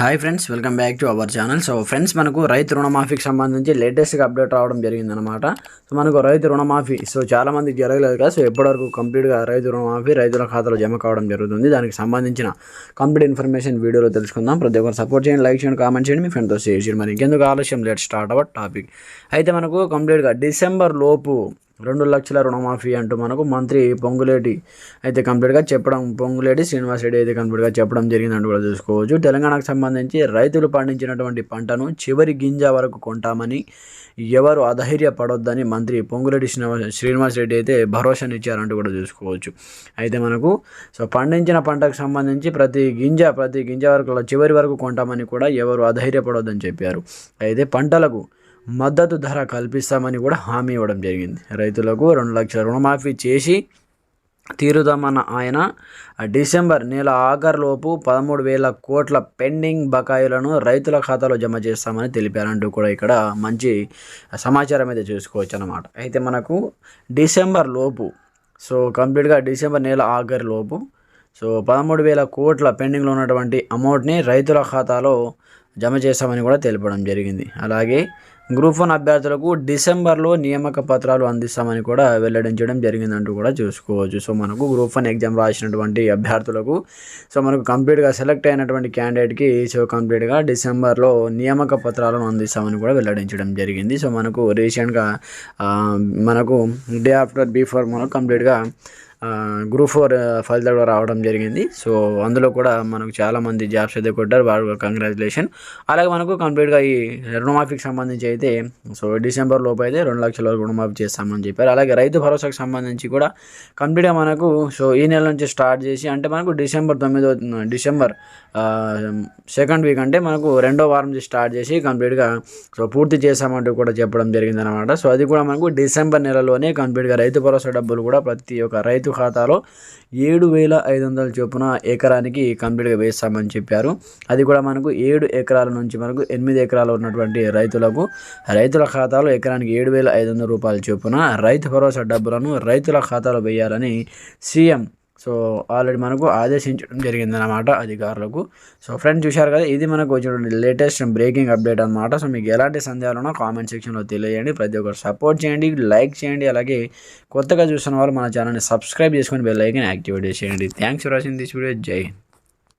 Hi friends welcome back to our channel so friends మనకు రైతు రుణమాఫీకి సంబంధించి లేటెస్ట్గా అప్డేట్ రావడం జరిగిందనమాట సో మనకు రైతు రుణమాఫీ సో చాలామందికి జరగలేదు కదా. సో ఎప్పటివరకు కంప్లీట్గా రైతు రుణమాఫీ రైతుల ఖాతాలో జమ కావడం జరుగుతుంది. దానికి సంబంధించిన కంప్లీట్ ఇన్ఫర్మేషన్ వీడియోలో తెలుసుకుందాం. ప్రతి ఒక్కరు సపోర్ట్ చేయండి లైక్ చేయండి కామెంట్ చేయండి. మీ ఫ్రెండ్తో షేర్ చేయండి. మరి ఇంకెందుకు ఆలస్యం? లేట్ స్టార్ట్ అవర్ టాపిక్ అయితే మనకు కంప్లీట్గా డిసెంబర్ లోపు రెండు లక్షల రుణమాఫీ అంటూ మనకు మంత్రి పొంగులేటి అయితే కంప్లీట్గా చెప్పడం పొంగులేటి శ్రీనివాస్ రెడ్డి అయితే కంప్లీట్గా చెప్పడం జరిగిందంటూ కూడా చూసుకోవచ్చు తెలంగాణకు సంబంధించి రైతులు పండించినటువంటి పంటను చివరి గింజ వరకు కొంటామని ఎవరు అధైర్యపడొద్దని మంత్రి పొంగులేటి శ్రీనివాస్ శ్రీనివాస్ రెడ్డి అయితే భరోసానిచ్చారంటూ కూడా చూసుకోవచ్చు అయితే మనకు సో పండించిన పంటకు సంబంధించి ప్రతి గింజ ప్రతి గింజ వరకు చివరి వరకు కొంటామని కూడా ఎవరు అధైర్యపడొద్దని చెప్పారు. అయితే పంటలకు మద్దతు ధర కల్పిస్తామని కూడా హామీ ఇవ్వడం జరిగింది. రైతులకు రెండు లక్షల రుణమాఫీ చేసి తీరుదామన్న ఆయన డిసెంబర్ నెల ఆఖరులోపు పదమూడు వేల కోట్ల పెండింగ్ బకాయిలను రైతుల ఖాతాలో జమ చేస్తామని తెలిపారంటూ కూడా ఇక్కడ మంచి సమాచారం అయితే చూసుకోవచ్చు అనమాట అయితే మనకు డిసెంబర్ లోపు సో కంప్లీట్గా డిసెంబర్ నెల ఆఖరి లోపు సో పదమూడు వేల కోట్ల పెండింగ్లో ఉన్నటువంటి అమౌంట్ని రైతుల ఖాతాలో జమ చేశామని కూడా తెలపడం జరిగింది. అలాగే గ్రూప్ వన్ అభ్యర్థులకు డిసెంబర్లో నియామక పత్రాలు అందిస్తామని కూడా వెల్లడించడం జరిగిందంటూ కూడా చూసుకోవచ్చు. సో మనకు గ్రూప్ వన్ ఎగ్జామ్ రాసినటువంటి అభ్యర్థులకు సో మనకు కంప్లీట్గా సెలెక్ట్ అయినటువంటి క్యాండిడేట్కి సో కంప్లీట్గా డిసెంబర్లో నియామక పత్రాలను అందిస్తామని కూడా వెల్లడించడం జరిగింది. సో మనకు రీసెంట్గా మనకు డే ఆఫ్టర్ బిఫోర్ మనకు కంప్లీట్గా గ్రూప్ ఫోర్ ఫలితాలు కూడా రావడం జరిగింది. సో అందులో కూడా మనకు చాలామంది జాబ్స్ అయితే కొట్టారు. వాళ్ళు కంగ్రాచులేషన్ అలాగే మనకు కంప్లీట్గా ఈ రుణమాఫీకి సంబంధించి అయితే సో డిసెంబర్ లోపు అయితే రెండు లక్షల వరకు రుణమాఫీ చేస్తామని చెప్పారు. అలాగే రైతు భరోసాకు సంబంధించి కూడా కంప్లీట్గా మనకు సో ఈ నెల నుంచి స్టార్ట్ చేసి అంటే మనకు డిసెంబర్ తొమ్మిదో డిసెంబర్ సెకండ్ వీక్ అంటే మనకు రెండో వారం నుంచి స్టార్ట్ చేసి కంప్లీట్గా సో పూర్తి చేసామంటూ కూడా చెప్పడం జరిగింది అనమాట సో అది కూడా మనకు డిసెంబర్ నెలలోనే కంప్లీట్గా రైతు భరోసా డబ్బులు కూడా ప్రతి ఒక్క రైతు ఖాతాలో ఏడు వేల ఐదు వందల చొప్పున ఎకరానికి కంప్లీట్గా వేస్తామని చెప్పారు. అది కూడా మనకు ఏడు ఎకరాల నుంచి మనకు ఎనిమిది ఎకరాలు ఉన్నటువంటి రైతులకు రైతుల ఖాతాలో ఎకరానికి ఏడు వేల ఐదు వందల రూపాయల చొప్పున రైతు భరోసా డబ్బులను రైతుల ఖాతాలో వేయాలని సీఎం సో ఆల్రెడీ మనకు ఆదేశించడం జరిగిందన్నమాట అధికారులకు. సో ఫ్రెండ్స్ చూశారు కదా ఇది మనకు వచ్చినటువంటి లేటెస్ట్ బ్రేకింగ్ అప్డేట్ అనమాట సో మీకు ఎలాంటి సందేహాలున్నా కామెంట్ సెక్షన్లో తెలియజేయండి. ప్రతి ఒక్కరు సపోర్ట్ చేయండి లైక్ చేయండి అలాగే కొత్తగా చూసిన వాళ్ళు మన ఛానల్ని సబ్స్క్రైబ్ చేసుకొని బెల్ ఐకన్ యాక్టివేట్ చేయండి. Thanks for watching this video. జై